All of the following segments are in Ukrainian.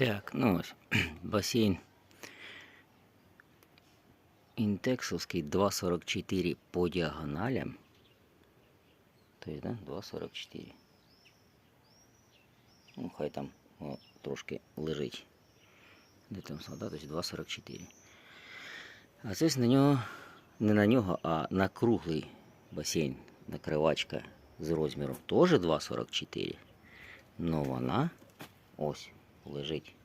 Так, ну ось басейн інтексовський 2,44 по діагоналям. Тобто, да, 2,44. Ну, хай там о, трошки лежить. Де там солдат, тобто 2,44. А це на нього, не на нього, а на круглий басейн, накривачка з розміром теж 2,44. Но вона ось лежить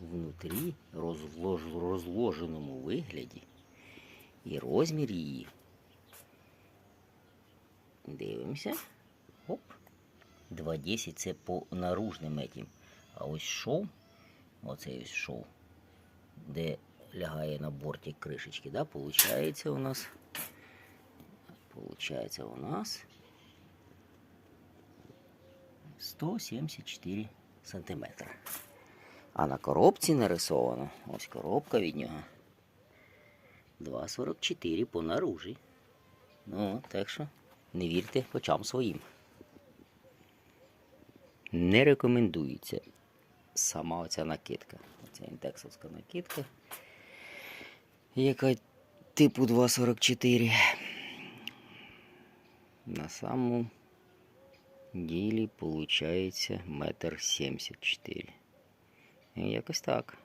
внутрі розлож, розложеному вигляді. І розмір її. Дивимося. Оп. 2,10 це по наружним етім. А ось шов, оцей ось шов, де лягає на бортик кришечки, да, получається у нас. Получається у нас 174 сантиметра. А на коробці нарисовано, ось коробка від нього. 2,44 по наружі. Ну, так що не вірте очам своїм. Не рекомендується сама оця накидка. Оця інтексовська накидка, яка типу 2,44. На самому ділі получається метр сімдесят чотири. Якось так.